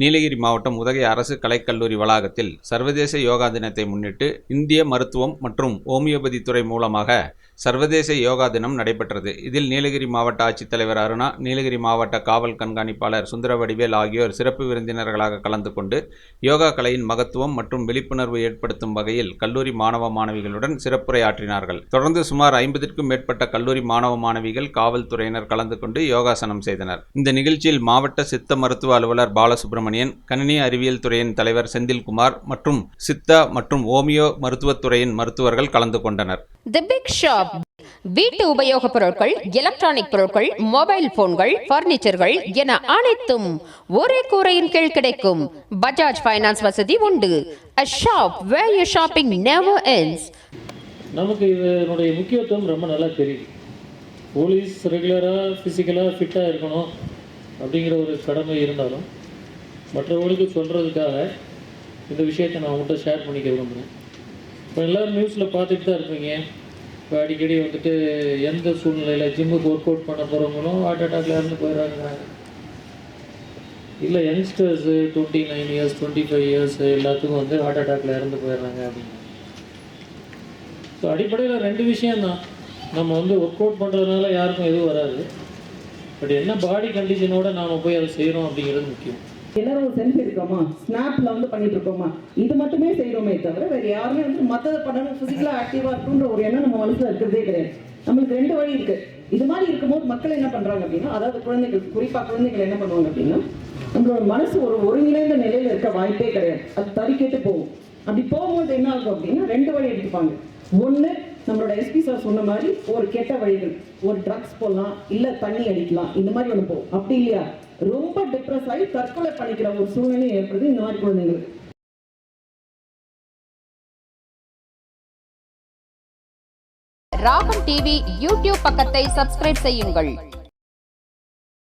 நீலகிரி மாவட்டம் உதகை அரசு கலைக்கல்லூரி வளாகத்தில் சர்வதேச யோகா தினத்தை முன்னிட்டு இந்திய மருத்துவம் மற்றும் ஓமியோபதி துறை மூலமாக சர்வதேச யோகா தினம் நடைபெற்றது. இதில் நீலகிரி மாவட்ட ஆட்சித்தலைவர் அருணா நீலகிரி மாவட்ட காவல் கண்காணிப்பாளர் சுந்தரவடிவேல் ஆகியோர் சிறப்பு விருந்தினர்களாக கலந்து கொண்டு யோகா கலையின் மகத்துவம் மற்றும் விழிப்புணர்வு ஏற்படுத்தும் வகையில் கல்லூரி மாணவ மாணவிகளுடன் சிறப்புரையாற்றினார்கள். தொடர்ந்து சுமார் ஐம்பதிற்கும் மேற்பட்ட கல்லூரி மாணவ மாணவிகள் காவல்துறையினர் கலந்து கொண்டு யோகாசனம் செய்தனர். இந்த நிகழ்ச்சியில் மாவட்ட சித்த மருத்துவ அலுவலர் பாலசுப்ரமணியன் கணினி அறிவியல் துறையின் தலைவர் செந்தில்குமார் மற்றும் சித்தா மற்றும் ஓமியோ மருத்துவத்துறையின் மருத்துவர்கள் கலந்து கொண்டனர். தி பிக் ஷாப் வீட்டு உபயோகப் பொருட்கள் எலக்ட்ரானிக் பொருட்கள் மொபைல் போன்கள் பர்னிச்சர்கள் என அனைத்தும் ஒரே கூரையின் கீழ் கிடைக்கும். பஜாஜ் ஃபைனான்ஸ் வசதி உண்டு. A shop where your shopping never ends. நமக்கு இதனுடைய முக்கியத்துவம் ரொம்ப நல்லா தெரியுது போலீஸ் ரெகுலராக ஃபிசிக்கலாக ஃபிட்டாக இருக்கணும் அப்படிங்கிற ஒரு கடமை இருந்தாலும் மற்றவங்களுக்கு சொல்கிறதுக்காக இந்த விஷயத்தை நான் உங்கள்கிட்ட ஷேர் பண்ணிக்க விரும்புகிறேன் இப்போ எல்லோரும் நியூஸில் பார்த்துட்டு தான் இருப்பீங்க. இப்போ அடிக்கடி வந்துட்டு எந்த சூழ்நிலையில் ஜிம்முக்கு ஒர்க் அவுட் பண்ண போகிறவங்களும் ஹார்ட் அட்டாக்ல இருந்து போயிடுறாங்க இல்லை youngsters twenty nine years twenty five years எல்லாத்துக்கும் வந்து ஹார்ட் அட்டாக்ல இறந்து போயிடுறாங்க அப்படின்னு. ஸோ அடிப்படையில் ரெண்டு விஷயம்தான். நம்ம வந்து ஒர்க் அவுட் பண்ணுறதுனால யாருக்கும் எதுவும் வராது. பட் என்ன பாடி கண்டிஷனோட நாம் போய் அதை செய்கிறோம் அப்படிங்கிறது முக்கியம். எல்லாரும் ஒரு செல்ஃபி இருக்கோமா ஸ்னாப்ல வந்து பண்ணிட்டு இருக்கோமா? இது மட்டுமே செய்கிறோமே தவிர வேற யாருமே வந்து மற்றதை பண்ணணும் பிசிக்கலா ஆக்டிவா இருக்குன்ற ஒரு எண்ணம் நம்ம மனசுல இருக்கிறதே கிடையாது. நம்மளுக்கு ரெண்டு வழி இருக்கு. இது மாதிரி இருக்கும்போது மக்கள் என்ன பண்றாங்க அப்படின்னா அதாவது குழந்தைகள் குறிப்பா குழந்தைகள் என்ன பண்ணுவாங்க அப்படின்னா நம்மளோட மனசு ஒரு ஒருங்கிணைந்த நிலையில இருக்க வாய்ப்பே கிடையாது. அது தறிக்கெட்டு போகும். அப்படி போகும்போது என்ன ஆகும் அப்படின்னா ரெண்டு வழி எடுத்துப்பாங்க. ஒண்ணு நம்மளோட எஸ்பி சார் சொன்ன மாதிரி ஒரு கெட்ட வழிகள் ஒரு ட்ரக்ஸ் போடலாம் இல்ல தண்ணி அடிக்கலாம் இந்த மாதிரி ஒன்று போகும். அப்படி இல்லையா? ரொம்ப டிப்ரெஸ் ஆகி தற்கொலை பண்ணிக்கிற ஒரு சூழ்நிலை ஏற்படுது இந்த மாதிரி குழந்தைங்களுக்கு. ராகம் டிவி யூடியூப் பக்கத்தை சப்ஸ்கிரைப் செய்யுங்கள்.